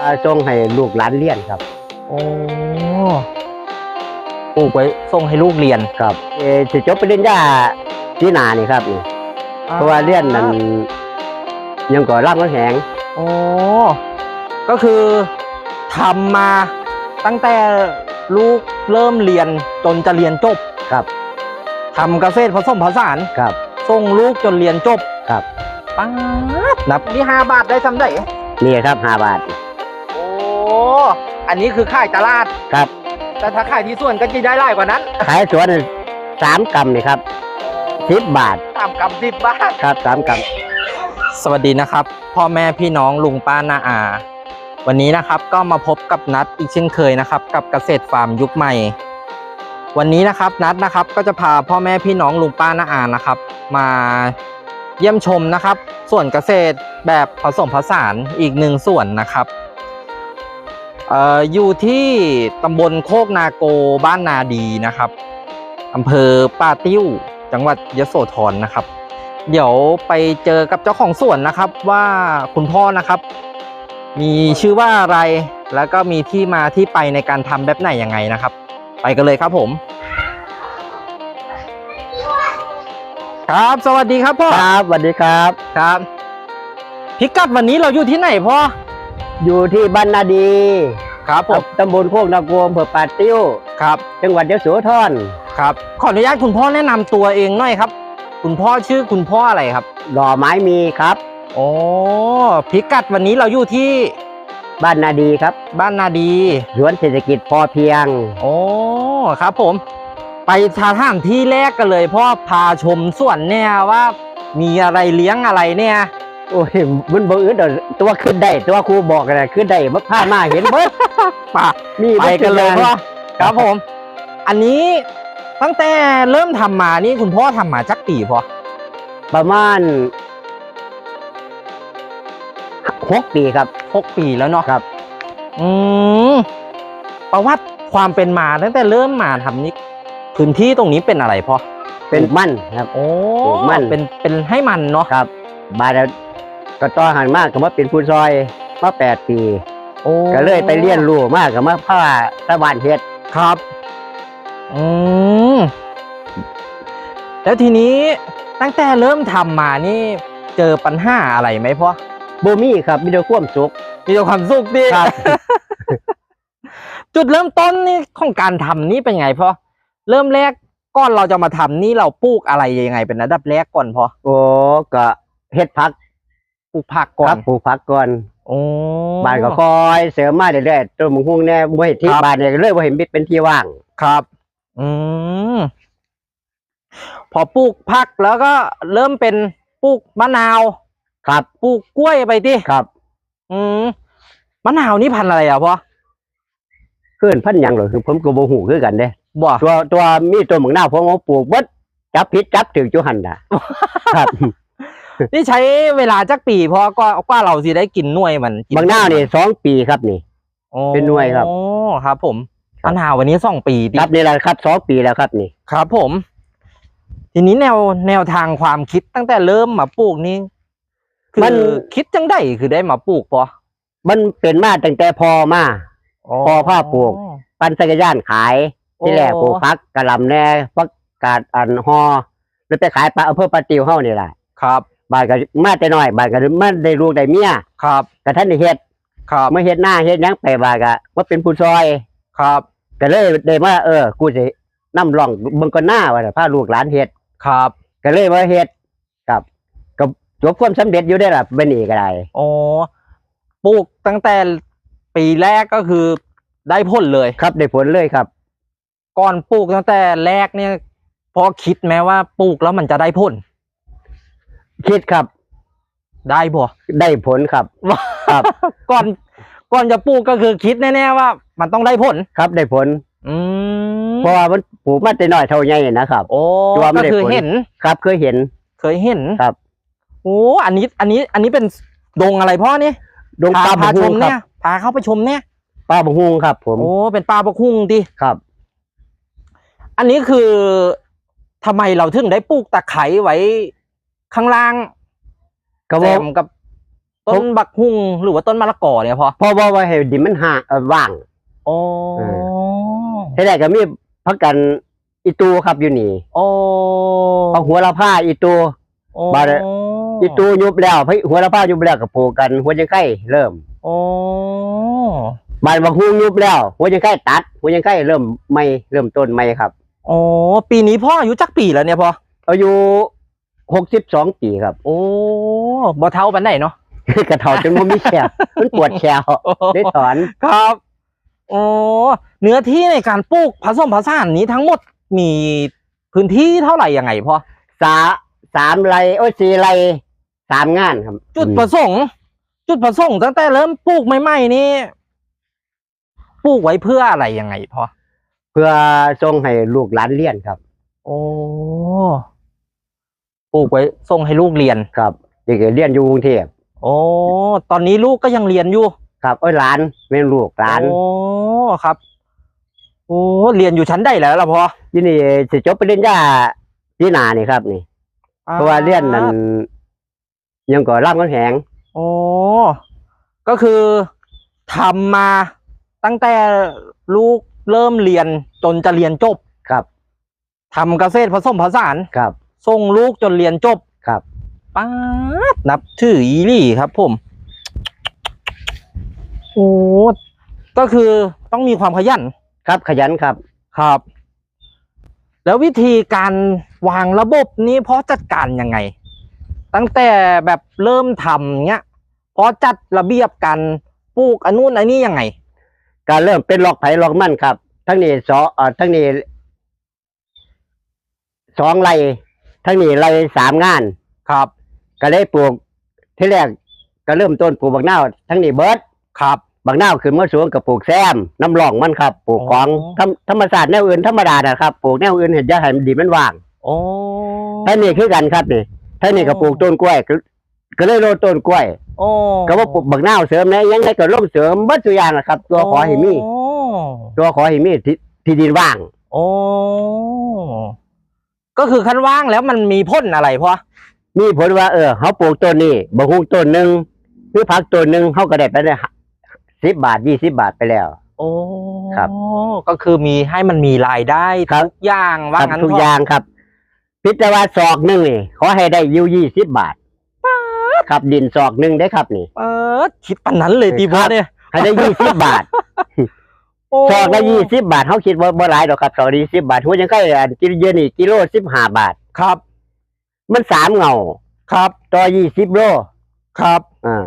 อ่าส่งให้ลูกหลานเรียนครับ โอ้ปลูกไว้ส่งให้ลูกเรียนครับเออสิจบปริญญาที่นานี่ครับนี่เพราะว่าเรียนนั้นยังก่อร่างก็แหงโอ้ก็คือทำมาตั้งแต่ลูกเริ่มเรียนจนจะเรียนจบครับทำเกษตรผสมผสานครับส่งลูกจนเรียนจบครับป๊าดนับที่ห้าบาทได้สำได้นี่ครับห้าบาทโอ้อันนี้คือขายตลาดครับ แต่ถ้าขายที่ส่วนก็จะได้หลายกว่านั้นขายสวนสามกำนี่ครับสิบบาทตามกำสิบบาทครับสามกสวัสดีนะครับ พ่อแม่พี่น้องลุงป้านาอา วันนี้นะครับก็มาพบกับนัดอีกเช่นเคยนะครับ กับเกษตรฟาร์มยุคใหม่ วันนี้นะครับนัดนะครับก็จะพาพ่อแม่พี่น้องลุงป้านาอานะครับ มาเยี่ยมชมนะครับ ส่วนเกษตรแบบผสมผสานอีกหนึ่งส่วนนะครับเอ่ออยู่ที่ตำบลโคกนาโกบ้านนาดีนะครับอำเภอป่าติ้ว จังหวัดยโสธรนะครับ เดี๋ยวไปเจอกับเจ้าของสวนนะครับว่าคุณพ่อนะครับ มีชื่อว่าอะไรแล้วก็มีที่มาที่ไปในการทำแบบไหนยังไงนะครับ ไปกันเลยครับผม ครับ สวัสดีครับพ่อำครับสวัสดีครับครับ พิกัดวันนี้เราอยู่ที่ไหนพ่อ อยู่ที่บ้านนาดีครับผมตำบลโคกนาโกมอำเภอปาติ้วครับ จังหวัดยโสธรครับ ขออนุญาตคุณพ่อแนะนำตัวเองหน่อยครับ คุณพ่อชื่อคุณพ่ออะไรครับหน่อไม้มีครับโอ้พิกัดวันนี้เราอยู่ที่บ้านนาดีครับ บ้านนาดีสวนเศรษฐกิจพอเพียงโอ้ครับผม ไปสถานที่แรกกันเลยพ่อพาชมสวนเนี่ยว่ามีอะไรเลี้ยงอะไรเนี่ย โอ้ยมันบ่อื่นดอกตัวขึ้นได้ตัวครูบอกกันขึ้นได้มาพามาเห็นเบิดป่ะมีไปบิดกันเลยทุพ่ออางครับผม อันนี้ตั้งแต่เริ่มทำมานี่คุณพ่อทำมาจักปีพอประมาณหกปีครับหกปีแล้วเนาะครับ อืมประวัติความเป็นมาตั้งแต่เริ่มมาทำนี่พื้นที่ตรงนี้เป็นอะไรพ่อเป็นมั่นครับ โอ้ปลูกมันเป็นเป็นให้มันเนาะครับ บาดแล้ว ก็ต่อหันมากก็มาเป็นผู้ซอยมาแปดปีโอ้ก็เลยไปเรียนรู้มากก็มาผ้าตะวันเฮ็ดครับอืมแล้วทีนี้ตั้งแต่เริ่มทำมานี่เจอปัญหาอะไรไหมพ่อบ่มีครับมีแต่ความสุขมีแต่ความสุขดีครับ จุดเริ่มต้นนี่ของการทำนี่เป็นไงพ่อเริ่มแรกก่อนเราจะมาทำนี่เราปลูกอะไรยังไงเป็นอันดับแรกก่อนพ่อโอ้ก็เฮ็ดผัก ปลูกผักก่อครันบปลูกผักก่อนโอ้บ้านก็คอยเสริมมาเรื่อยๆต้นมะฮุ่งแน่บ่เห็นที่ครับบ้านเนี่ยก็เลยบ่เห็นเป็นที่ว่าง ครับ อืมพอปลูกผักแล้วก็เริ่มเป็นปลูกมะนาวครับ ปลูกกล้วยไปที่ครับอืมมะนาวนี่พันธุ์อะไรอะพ่อเพื่อนพันหยังเหรอคือผมก็บ่ฮู้คือกันเด้ บ่ตัวตัวมีตัวหมึกนาวผมเอาปลูกเบิดจับผิดจับถึงจุหันน่ะ ครับ นี่ใช้เวลาจักปีพอก็กว่าเราสิได้กินหน่วยมันกิบางนาวนี่สองปีครับนี่ โอ้เป็นหน่วยครับครับ ผมครับมะนาววันนี้สองปีดิครับนี่แหละครับสองปีแล้วครับนี่ครับ ผม ทีนี้แนวแนวทางความคิดตั้งแต่เริ่มมาปลูกนี่คือคิดจังได้คือได้มาปลูกพอมันเป็นมาตั้งแต่พอมาพอผ้าปลูก ปั่นจักรยานขายที่แรกปลูกพักกะหล่ำแหน่พักกาดอันฮอแล้วไปขายปลาอำเภอปาติวเฮานี่แหละครับ บ้านก็มาแต่น้อยบ้านก็มาได้ลูกได้เมียครับก็ท่านได้เฮ็ดครับมาเฮ็ดหน้าเฮ็ดหยังไปบ้านก็มาเป็นผู้ซอยครับก็เลยได้มาเออ กูสินำร่องเบิ่งก่อนหน้าว่าน่ะพาลูกหลานเฮ็ดครับก็เลยมาเฮ็ดครับก็จบความสำเร็จอยู่ได้อล่ะบัดนี้ก็ได้โอ้ปลูกตั้งแต่ปีแรกก็คือได้ผลเลยครับได้ผลเลยครับ ก่อนปลูกตั้งแต่แรกเนี่ยพอคิดไหมว่าปลูกแล้วมันจะได้ผล คิดครับ ได้บ่ได้ผลครับ ครับ ก่อนก่อนจะปลูกก็คือคิดแน่ๆว่า มันต้องได้ผลครับได้ผล อืมเพราะว่ามันปลูกมาแต่น้อยเท่าใหญ่นะครับ โอ้ตัวมันก็ได้คือผล เห็น ครับเคยเห็น เคยเห็นครับ โอ้อันนี้ อันนี้ อันนี้เป็นดงอะไรพ่อนี่ดงพาปลาพาบุชงมครัเนี่ยบพาเข้าไปชมเนี่ย ปลาบุงครับ ผมโอ้ เป็นปลาบกคุ้งดิ ครับ อันนี้คือทำไมเราถึงได้ปลูกตะไคร้ไว้ ข้างล่างก็แซว่ามกับต้นบักฮุ่งหรือว่าต้นมะละกอเนี่ยพอเพราะว่าว่าให้ดินมันห่างเอ่อว่างโอ้เอที่แรกก็มีพักกันอีตูครับอยู่นี่โอ้เอาหัวละผ้าอีตูโอ้บาดอีตูยุบแล้วพี่หัวละผ้ายุบแล้วก็ปลูกกัน หัวยังไข่เริ่มโอ้บานบางฮูยุบแล้ว หัวยังไข่ตัด หัวยังไข่เริ่มไม่เริ่มต้นไม่ครับโอ้ปีนี้พ่ออายุจักปีแล้วเนี่ยพออายุ หกสิบสองปีครับ โอ้บ่เท่าปันไหนเนาะ กระเทาจนมันมีแขวมันปวดแขวได้ถอนครับโอ้เนื้อที่ในการปลูกผสมผสานนี้ทั้งหมดมีพื้นที่เท่าไหร่ยังไงพ่อสาสามไรโอ้ยสี่ไรสามงานครับ จุดประสงค์ จุดประสงค์ตั้งแต่เริ่มปลูกใหม่ๆนี่ปลูกไว้เพื่ออะไรยังไงพ่อเพื่อส่งให้ลูกหลานเรียนครับ โอ้ ปลูกไว้ส่งให้ลูกเรียนครับเด็กเรียนอยู่กรุงเทพโอ้ตอนนี้ลูกก็ยังเรียนอยู่ ครับโอ้ยหลานเป็นลูกหลานโอ้ครับโอ้เรียนอยู่ชั้นใดแล้วล่ะพ่อที่นี่สิจบปริญญาที่นานี่ครับนี่ เพราะว่าเรียนนั่นยังก่อร่างกันแหงโอ้ก็คือทำมาตั้งแต่ลูกเริ่มเรียนจนจะเรียนจบครับทำเกษตรผสมผสานครับ ส่งลูกจนเรียนจบครับป้าดนับถืออีหลี่ครับผมโอ้ก็คือต้องมีความขยันครับขยันครับครับ แล้ววิธีการวางระบบนี้เพราะจัดการยังไง ตั้งแต่แบบเริ่มทำเนี้ยเพราะจัดระเบียบการปลูกอันนู้นอันนี้ยังไง การเริ่มเป็นล็อกไผ่ล็อกมั่นครับ ทั้งนี้สอเอ่อทั้งนี้สองไร ทั้งนี้ไรสามงาน ครับ ก็เลยปลูกที่แรกก็เริ่มต้นปลูกบักนาวทั้งนี้เบิร์ดครับบักนาวขึ้นมาสูงกับปลูกแซมน้ำร่องมันครับปลูกของอ๋อธรรมธรรมศาสตร์แนวอื่นธรรมดานะครับปลูกแนวอื่นเห็นจะให้มันดีมันว่างโอ้ท่านี่คือกันครับนี่ท่านี่ก็ปลูกต้นกล้วยก็ก็เลยโรยต้นกล้วยโอ้ก็ว่าปลูกบักนาวเสริมนะยังไงก็ร่มเสริมเบัดตัวอย่างนะครับ ตัวขอให้มีโอ้ตัวขอให้มีที่ที่ดินว่าง โอ้ ก็คือขั้นว่างแล้วมันมีพ่นอะไรพ่อมีผลว่าเออเขาปลูกต้นนี้บะฮุงต้นหนึ่งหรือผักต้นหนึ่งเขาก็ได้ไปได้สิบบาทยี่สิบาทไปแล้ว โอ้ครับก็คือมีให้มันมีรายได้ครับ ทุกอย่างว่าครับงั้นทุกพ่อย่างครับ พิจารณาศอกหนึ่งนี่ขอให้ได้อยูยี่สิบบาทครับดินศอกหนึ่งได้ครับนี่ เออคิดปันนั้นเลยตีพ่อเนี่ย ให้ได้ยี่สิบบาท โอ้ศอกละยี่สิบบาทเขาคิดว่าบ่หลายดอกครับศอกละยี่สิบบาทหัวยังไข่อันกิโลเยอะนี่กิโลสิบห้าบาท ครับ มันสามเงาครับต่อยี่สิบโลครับอ่า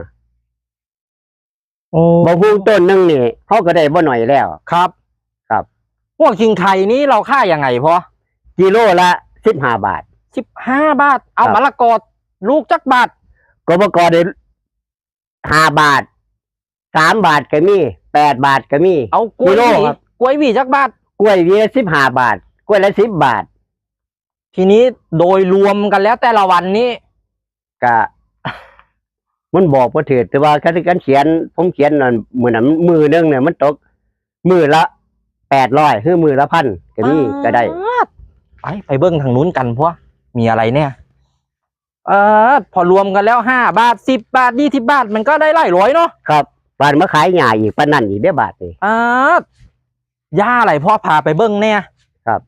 โอ้บะฮุงต้นหนึ่งนี่เขาก็ได้บ่หน่อยแล้ว ครับครับ พวกชิงไข่นี้เราค่ายังไงพ่อกิโลละสิบห้าบาท สิบห้าบาท เอาครับ มะละกอลูกจักบาท กบกได้ห้าบาท สามบาทก็มีแปดบาทก็มี เอากล้วยกิโลหวีครับ กล้วยหวีจักบาท กล้วยวีละสิบห้าบาท กล้วยละสิบบาททีนี้โดยรวมกันแล้วแต่ละวันนี้ก็มันบอกพอถือแต่ว่าการการเขียน ผมเขียนนั่นมือนั้นมือหนึงเนี่ยมันตก มือละแปดร้อยคือมือละพันก็มีก็ได้ ไปไปเบิ้งทางนู้นกันเพราะมีอะไรเนี่ย เออ พอรวมกันแล้วห้าบาทสิบบาทยี่สิบาท มันก็ได้หลายร้อยเนาะครับ บานมาขายหญ้าอีกปานนั่นอีกได้อบาทนี่ อ่าย่าอะไรพ่อพาไปเบิ้งเนี่ยครับ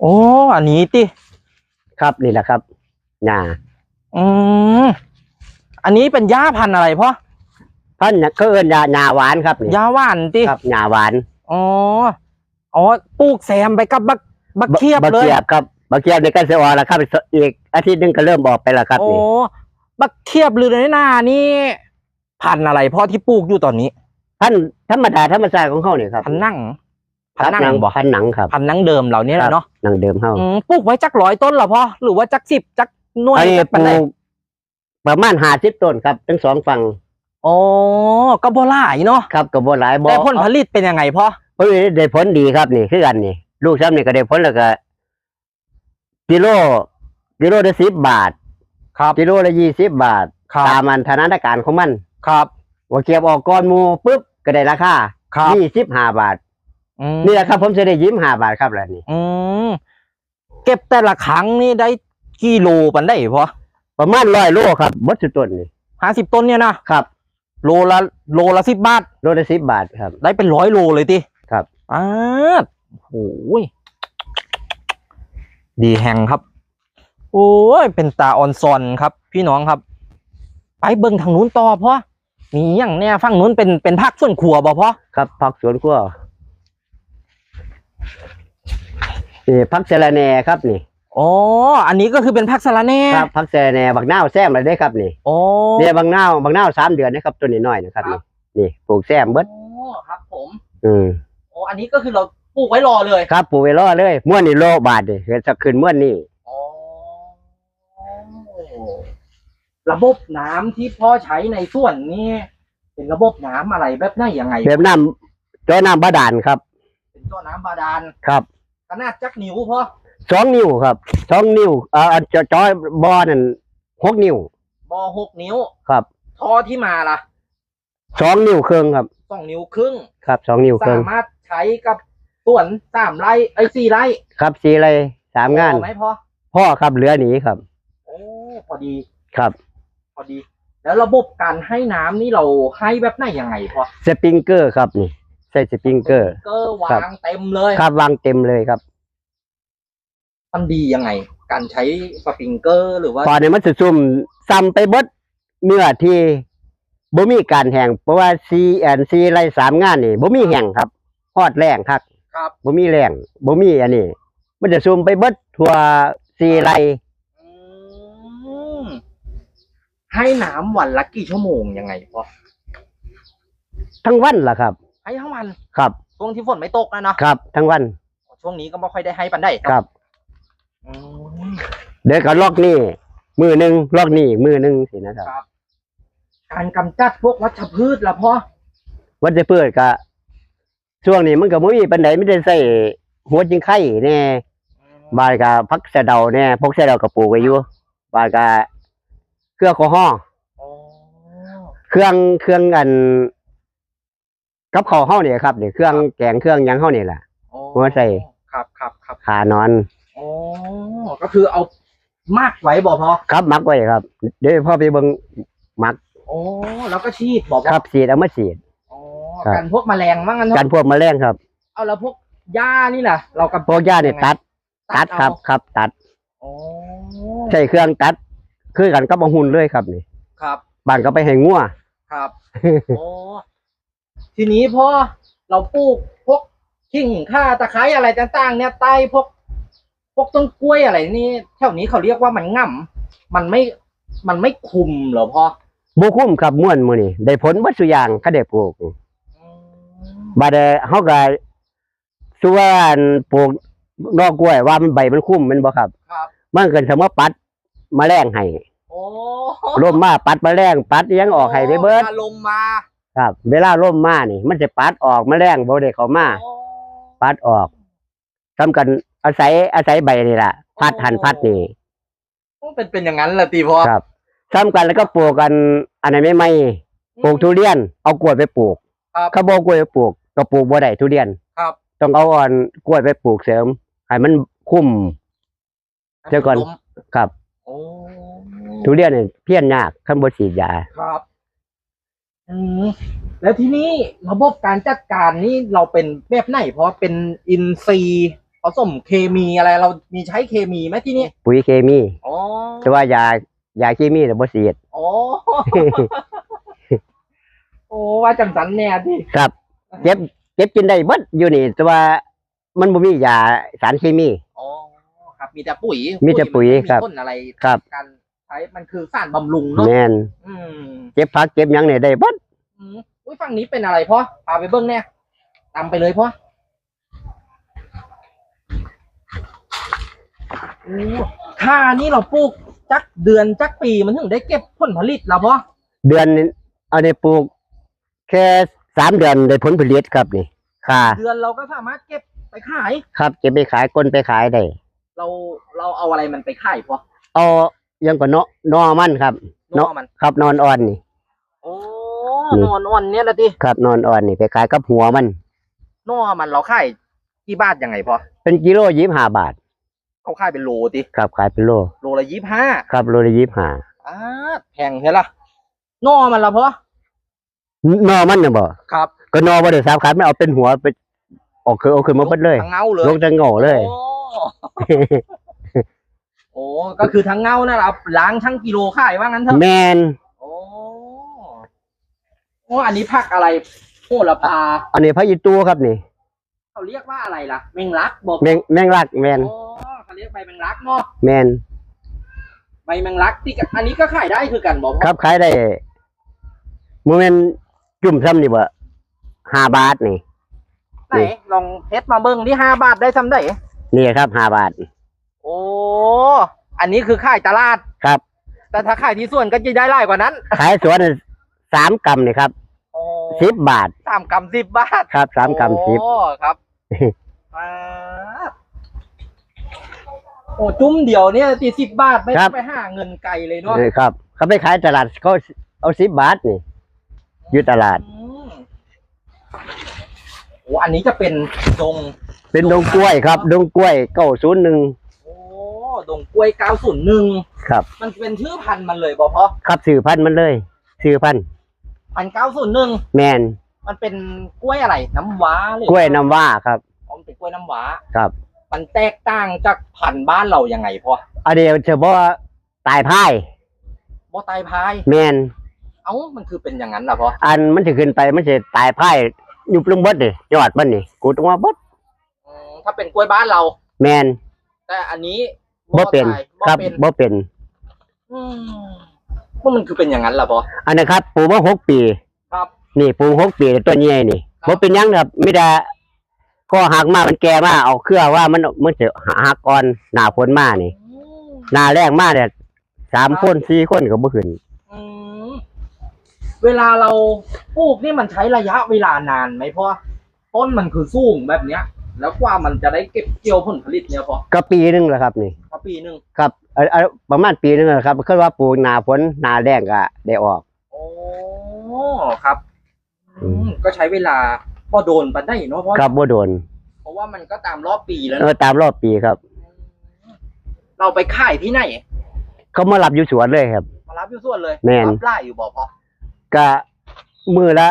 โอ้อันนี้ติครับนี่แหละครับหญ้าอืมอันนี้เป็นย่าพันธุ์อะไรพ่อพันธุ์เขาเอิ้นหญ้าหญ้าหวานครับนี่ย่าหวานติครับหญ้าหวานอ๋ออ๋อปลูกแซมไปกับบักบักเทียบบักเลยเขียบครับบักเขียบในการเสียออกแล้วครับอีกอาทิตย์หนึงก็เริ่มออกไปแล้วครับโอ้นี่ บักเทียบหรือในหน้านี่ พันธุ์อะไรพ่อที่ปลูกอยู่ตอนนี้ พันธุ์ธรรมดาธรรมชาติของเขาเนี่ยครับพันธุ์นั่งคพันรับธุ์นั่งบ่พันธุ์หนังครับพันธุ์นั่งเดิมเหล่านี้แหละเนาะหนังเดิมเขาอืมปลูกไว้จักร้อยต้นเหรอพ่อหรือว่าจักสิบจักหน่วยไอ้จักปปันลูไดกประมาณห้าสิบต้นครับ ทั้งสองฝั่งโอ้ก็บ่หลายเนาะครับกับบัหลายบ่แต่ผลผลิตเป็นยังไงพ่อเฮ้ยได้ผลดีครับนี่คือกันนี่ ลูกซ้ำนี่ก็ได้ผลแล้วก็กิโลกิโลละสิบบาท ครับกิโลละยี่สิบบาทครับตามมันธนาการของมัน ครับ ว่าเก็บออกก้อนหมูปุ๊บก็ได้ราคาครับ ยี่สิบห้าบาท อืมนี่แหละครับ ผมจะได้ยิ้มห้าบาทครับแล้วนี่อืมเก็บแต่ละครั้งนี่ได้กิโลปันได้พ่อประมาณร้อยโลครับบดสุดต้นนี่ห้าสิบต้นเนี่ยนะครับโลละโลละสิบบาท โลละสิบบาทครับ ได้เป็นร้อยโลเลยติครับอ่าโอ้ย ดีแหงครับ โอ้ย เป็นตาออนซอนครับ พี่น้องครับ ไปเบิ่งทางนู้นต่อเพราะ มีอย่างเนี่ยฝั่งนู้นเป็นเป็นภาคส่วนครัวบ่เพราะครับผักสวนครัวนี่ผักเสะระแหน่ครับนี่อ๋ออันนี้ก็คือเป็นผักสะระแหน่ครับผักเสะระแหน่บักนาวแซมอะไรได้ครับนี่โอ้เนี่ยบางนาวบางนาวสามเดือนนะครับตัวนี้น้อยนะครับนี่นี่ปลูกแซมเบิดโอ้ครับผมอืมโอ้อันนี้ก็คือเราปลูกไว้รอเลยครับปลูกไว้รอเลยม้วนนี่โลบาทเลยเกิดจะขึ้นม้วนนี่ ระบบน้ำที่พ่อใช้ในส่วนนี้ เป็นระบบน้ำอะไรแบบไหนยังไง แบบน้ำจอน้ำบาดาลครับ เป็นตัวน้ำบาดาลครับขนาดจักนิ้วพ่อสองนิ้วครับสองนิ้วเอ่อจอจอยบอนั่นหกนิ้วบอหกนิ้วครับท่อที่มาล่ะสองนิ้วครึ่งครับ สองนิ้วครึ่ง ครับสองนิ้วครึ่สางมารถใช้กับสวนสามไร่ไอ้ยสี่ไร่ครับสีอะไรสามงานพอไหมพ่อพ่อครับเหลือหนีครับ โอ้พอดี ครับพ อดี แล้วระบบการให้น้ำนี่เราให้แบบไหนยังไงพ่อสปริงเกอร์ครับนี่ใส่สปริงเกอร์ เกอร์วางเต็มเลยครับวางเต็มเลยครับ มันดียังไง การใช้สปริงเกอร์หรือว่า ตอนนี้มันจะซุ่มซ้ำไปเบิดเนื้อที่บ่มีการแห้งเพราะว่าซีแอนซีไรสามงานนี่บ่มีแห้งครับฮอดแรงครับครับ บ่มีแรงบ่มีอันนี้ มันจะซุ่มไปเบิดทั่วซีไร อืม ให้น้ำวันละกี่ชั่วโมงยังไงพ่อทั้งวันล่ะครับ ให้ทั้งวันครับช่วงที่ฝนไม่ตกนะเนาะครับทั้งวันช่วงนี้ก็ไม่ค่อยได้ให้ปันได้ครับ อืม เดี๋ยวก็ลอกนี่มือหนึงลอกนี่มือหนึงสินะครับครับ การกำจัดพวกวัชพืชละพ่อวันจะเปิดก็ช่วงนี้มันก็บ่มีปานใดไม่ได้ใส่หัวจิงไข่แน่บายก็พักสะเดาแน่พกสะเดาก็ปลูกไว้อยู่บายก็ เครื่องแอลกอฮอล์อ๋อเครื่องเครื่องอัน กับข้าวเฮาเนี่ยครับเนี่ยเครื่องแกงเครื่องหยังเฮานี่แหละ อ๋อหัวใส่ ครับครับครับขานอน อ๋อก็คือเอามากไว้บ่พอครับมักไว้ครับ เดี๋ยวพ่อไปเบิ่งมักโอ้แล้วก็ฉีดบอกครับสีดเอามาสีด อ๋อครับ กันพวกแมลงมั่งกันเถกันอะพวกแมลงครับเอาแล้วพวกหญ้านี่แหละเรากับพวกหญ้าเนี่ยตัด ตัดครับเอาครับ ตัด อ๋อใช้เครื่องตัด คือกันก็บ่หุ่นเลยครับนี่ครับ บ้านก็ไปให้งัวครับโอ้ทีนี้พอเราปลูกพวกขิงข่าตะไคร้อะไรต่างๆ เนี่ยใต้พวก พวกต้นกล้วยอะไรนี่แถวนี้เขาเรียกว่ามันง่ำมันไม่มันไม่คุมเหรอพ่อบ่คุ้มครับม่วนมื้อนี้ได้ผลเบ่สุอย่างเขาได้ปลูกอืมบัดเดเฮาก็สุว่าอันปลูกดอกกล้วยว่ามันใบมันคุ้มแมันบ่ครับครับ มันเกินสมมติปัด แมลงให้โอ้ลมมาปัดแมลงปัดอิหยังออกให้ไปเบิดถ้าลมมาครับ เวลาลมมานี่ มันจะปัดออกแมลงบ่ได้เข้ามา โอ้ ปัดออกทำกันอาศัยอาศัยใบนี่ล่ะพัดหันพัดนี่ เป็นเป็นอย่างนั้นแหละตีพ่อครับทำกันแล้วก็ปลูกกันอันไหนไม่ไม่ปลูกทุเรียน เอากล้วยไปปลูกครับ เขาบอกกล้วยไปปลูก ก็ปลูกบ่ได้ทุเรียนครับ ต้องเอาอ่อนกล้วยไปปลูกเสริมให้มันคุ้ม เดี๋ยวก่อนลมครับโอ้ ทุเรียนนี่เพี้ยนยากขั้นบฉีดยาครับอืมแล้วที่นี่ระบบการจัดการนี่เราเป็นแบบไหน เพราะเป็นอินทรีย์ผสมเคมีอะไร เรามีใช้เคมีไหมที่นี่ปุ๋ยเคมีอ๋อแต่ว่ายายาเคมีแต่บ่ฉีดโอ้โอ้ว่าจังสันเนี่ยที่ครับเก็บเก็บกินได้เบิดอยู่นี่แต่ว่ามันบ่มียาสารเคมีอ๋อครับ มีแต่ปุ๋ยมีแต่ปุ๋ยมันไม่ครับมีพ่นอะไรครับการใช้มันคือสารบำรุงเนาะแม่นอืมเก็บผักเก็บหยังเนี่ยได้เบิดอืมอุ้ยฝั่งนี้เป็นอะไรพ่อพาไปเบิ้งเนี่ยตามไปเลยพ่อโอ้ค่านี่เราปลูกจักเดือนจักปีมันถึงได้เก็บผลผลิตแล้วพ่อเดือนนึงเอาได้ปลูก แค่สามเดือนได้ผลผลิตครับนี่ค่ะ เดือนเราก็สามารถเก็บไปขาย ครับเก็บไปขายก้นไปขายได้ เราเราเอาอะไรมันไปขายพ่อเอาหยังก็เนาะนอมันครับ นอเนาะมันครับนอนอ่อนนี่โอ้นี่นอนอ่อนเนี่ยละดิครับนอนอ่อนนี่ไปขายกับหัวมันนอมันเราขายกี่บาทยังไงพ่อเป็นกิโลยี่สิบห้าบาทเขาขายเป็นโลติครับขายเป็นโล โลละยี่สิบห้าครับโลละยี่สิบห้าอ้าแพงใช่ละนอมันละพอนอมันน่ะบ่ครับ ก็นอบ่ได้สามขามันเอาเป็นหัวไปออกคือเอาขึ้นมาเบิดเลยทั้งเงาเลยลงจะโง่เลย โอ้โอ้ก็คือทั้งเงานั่นแหละเอาล้างทั้งกิโลขายว่างั้นเถอะแมนโอ้โอ้อันนี้ผักอะไรโหระพาอันนี้พระอีตูครับนี่เขาเรียกว่าอะไรล่ะแมงลักบอกแมงแมงลักแมนโอ้เขาเรียกใบแมงลักเนาะแมนใบแมงลักที่กอันนี้ก็ขายได้คือกันบอกครับขายได้โมเมนจุ่มซ้ำนี่บ่ห้าบาทนี่ไหนลองเพชรมาเบิ้งที่ห้าบาทได้ซ้ำได้ นี่ครับห้าบาท โอ้ อันนี้คือขายตลาด ครับ แต่ถ้าขายที่ส่วนก็จะได้หลายกว่านั้นขายสวนน่ะสามกำนี่ครับโอ้สิบบาท สามกำสิบบาทครับสามกำสิบ โอ้ ครับอ่าโอ้ จุ้มเดียวเนี่ยตีสิบบาทไม่ต้องไปหาเงินไกลเลยเนาะ นี่ครับ เขาไปขายตลาดเขาเอาสิบบาทนี่อยู่ตลาด อืมโอ้อันนี้จะเป็นดง เป็นดงกล้วยครับ ดงกล้วยเก้าศูนย์หนึ่งโอ้ดงกล้วยเก้าศูนย์หนึ่งครับ มันเป็นชื่อพันธุ์มันเลยบอพอครับสื่อพันธุ์มันเลยสื่อพันธุ์พันเก้าศูนย์หนึ่งแมนมันเป็นกล้วยอะไรน้ำว้าหรือกล้วยน้ำว่าครับอ๋อมันเป็นกล้วยน้ำว้าครับ มันแตกต่างจากพันธุ์บ้านเรายังไงพออันนี้เฉพาะตายพายบอตายพายแมนเอ้ามันคือเป็นอย่างนั้นล่ะพออันมันจะขึ้นไปมันจะตายพายยุบลงเบดนี่ยอดมันนี่กูต้องว่าเบดอืม ถ้าเป็นกล้วยบ้านเรา แมนแต่อันนี้บ่เป็นตายครับเป็นบ่เป็นอืมว่ามันคือเป็นอย่างนั้นล่ะพออันนี้ครับปลูกมาหกปีครับนี่ปลูกหกปีตัวใหญ่นี่ครับ บ่เป็นหยังครับไม่ได้ก็หักมามันแก่มาเอาเครือว่ามันมันจะหักก่อนหน้าฝนมานี่ อืมหน้าแรงมาเนี่ยสามคนสี่คนก็บ่ขึ้น อืมเวลาเราปลูกนี่มันใช้ระยะเวลานานไหมพ่อต้นมันคือสูงแบบเนี้ย แล้วกว่ามันจะได้เก็บเกี่ยวผลผลิตเนี่ยพ่อก็ปีหนึงแหละครับนี่พอปีหนึ่งครับเอ่อเอ่อประมาณปีหนึงแหละครับคือว่าปลูกหน้าฝนหน้าแรงก็ได้ออก โอ้ครับอืมอืมก็ใช้เวลาพอโดนปันได้เนาะเพราะครับบ่โดนเพราะว่ามันก็ตามรอบปีแล้วเออนะตามรอบปีครับ เราไปขายที่ไหนเขามารับอยู่สวนเลยครับ มารับอยู่ส่วนเลยแม่น รับไล่อยู่บ่พอก็มือละ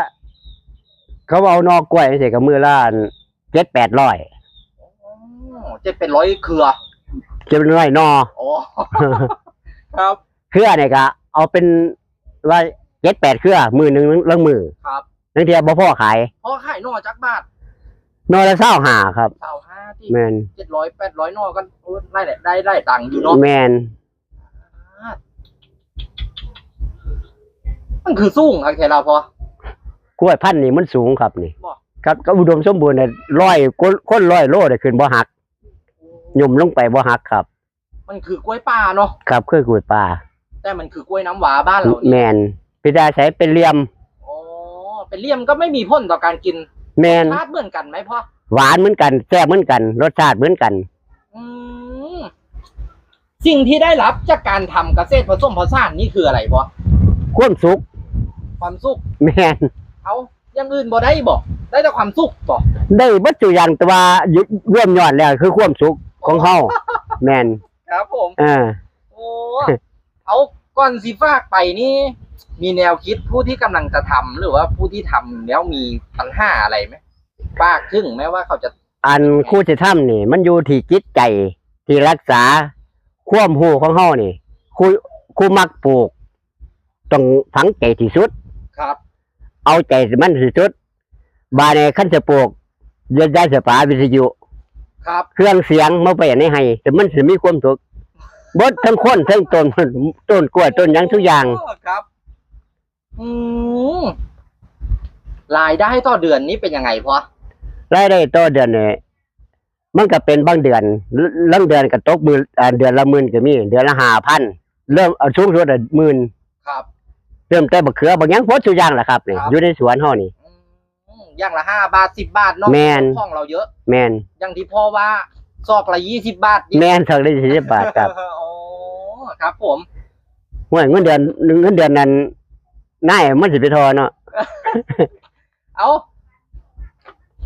เขาเอานอกกล้วยเสร็จก็มือละ เจ็ดแปดร้อยเจ็ดเป็นร้อยเครือจะเป็นร้อยนอโอ้ครับเครือเนี่ยก็เอาเป็นว่าเจ็ดแปดเครือมือหนึ่งเรื่องมือครับนั่นเทียบ่พ่อขายพอขายหน่อจักบาทนอละเศร้าหาครับสาวห้าที่แมนเจ็ดร้อยแปดร้อยหน่อก็โอ้ได้แหละได้ได้ตังค์อยู่เนาะแมนมันคือสูงครับแค่เราพอกล้วยพันธุ์นี่มันสูงครับนี่บ่ ครับก็อุดมสมบูรณ์เนี่ยร้อยคนคนร้อยโลได้ขึ้นบ่หักหยุ่มลงไปบ่หักครับ มันคือกล้วยป่าเนาะครับคือกล้วยป่าแต่มันคือกล้วยน้ำหวาบ้านเราแมนี่นพิดาใช้เป็นเหลี่ยมโอ้เป็นเลี่ยมก็ไม่มีพ่นต่อการกินแมนชาติเหมือนกันไหมพ่อหวานเหมือนกันแซ่บเหมือนกัน รสชาติเหมือนกัน อืมสิ่งที่ได้รับจากการทำเกษตรผสมผสานนี่คืออะไรพ่อความสุขความสุขแมนเอาอย่างอื่นบ่ได้บอก ได้แต่ความสุขบอกได้วัตถุอย่างแตัวายุร่วมยอดแล้วคือความสุขของเฮาแมนครับผมอ่าโอ้เอาก่อนสิฝากไปนี่ มีแนวคิดผู้ที่กำลังจะทำหรือว่าผู้ที่ทำแล้วมีปัญหาอะไรไหมฝากถึงไหมว่าเขาจะอันคู่จะทำนี่ มันอยู่ที่จิตใจที่รักษาความหูของเฮานี่คู่คู่มักปลูกต้องฝังใจที่สุดครับ เอาใจมันที่สุด บาในขั้นจะปลูกยนได้สปาวิทยุ ครับ เครื่องเสียงมาไปในให้แต่มันสิมีความสุขบดทั้งคนทั้งต้นต้นกล้วยต้นหยังทุกอย่างครับอืมรายได้ต่อเดือนนี้เป็นยังไงพอรายได้ต่อเดือนเนี่ยมันก็เป็นบางเดือนลางเดือนก็ตกมืออ่าเดือนละหมื่นก็มี เดือนละห้าพันเริ่มเอาสูงสุดหมื่นครับ เริ่มแต่บักเขือบางอย่างพดทุกอย่างแหละครับนี่ครับ อยู่ในสวนเฮานี่ อืมอย่างละห้าบาทสิบบาทเนอกแม่น ของเราเยอะ แมนอย่างที่พ่อว่าซอกละยี่สิบบาทแมนเท่าได้สิบบาทครับโอ้ครับผมห่วยเงินเดือนเงินเดือนนั้นนายมันสิไปทอเนาะเอา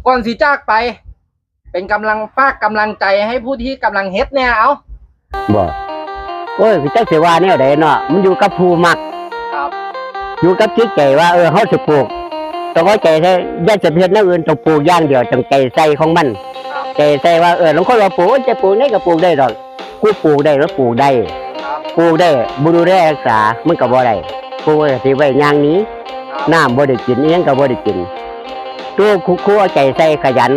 ก่อนสิจากไป เป็นกำลังฝากกำลังใจให้ผู้ที่กำลังเฮ็ดเนี่ยเอาบ่โอ้ยจักสิว่าแนวใดเนาะมันอยู่กับผู้มัก ครับ อยู่กับจิตใจว่าเออเฮาสิปลูก ต้องเข้าใจแท้อย่าจะเฮ็ดแนวอื่นต้องปลูกอย่างเดียวต้องใจใส่ของมันครับใจใส่ว่าเออลางคนว่าปลูกจะปลูกได้ก็ปลูกได้ดอกกูปลูกได้แล้วปลูกได้ครับปลูกได้บ่ดูแลรักษามันก็บ่ได้ปลูกไว้สิไว้อย่างนี้น้ำบ่ได้กินอิหยังก็บ่ได้กินตัวครูครูเอาใจใส่ขยัน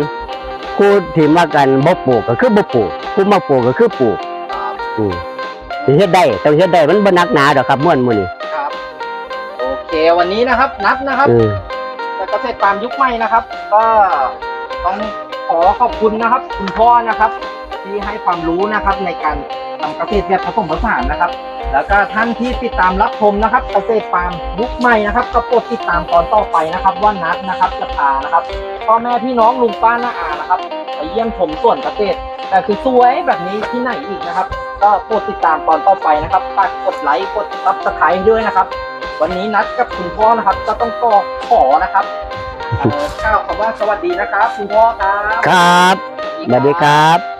ครูที่มากันบ่ปลูกก็คือบ่ปลูกครูมาปลูกก็คือปลูกครับอืมสิเฮ็ดได้ต้องเฮ็ดได้มันบ่หนักหนาดอกครับม่วนหมื้นี้ครับ โอเควันนี้นะครับนัดนะครับ อืมเกษตรฟามยุคใหม่นะครับ ก็ต้องขอขอบคุณนะครับ คุณพ่อนะครับ ที่ให้ความรู้นะครับในการทำเกษตรแบบผสมผสานนะครับ แล้วก็ท่านที่ติดตามรับชมนะครับ เกษตรฟาร์มยุคใหม่นะครับ ก็โปรดติดตามตอนต่อไปนะครับ ว่านัดนะครับจะพานะครับพ่อแม่พี่น้องลุงป้าน้าอานะครับไปเยี่ยมชมส่วนเกษตรแต่คือสวยแบบนี้ที่ไหนอีกนะครับ ก็โปรดติดตามตอนต่อไปนะครับฝากกดไลค์กดซับสไครต์ด้วยนะครับ วันนี้นัดกับคุณพ่อนะครับ ก็ต้องก็ขอนะครับเอ่อกล่าวคำว่าสวัสดีนะครับ คุณพ่อครับ ครับสวัสดีครับ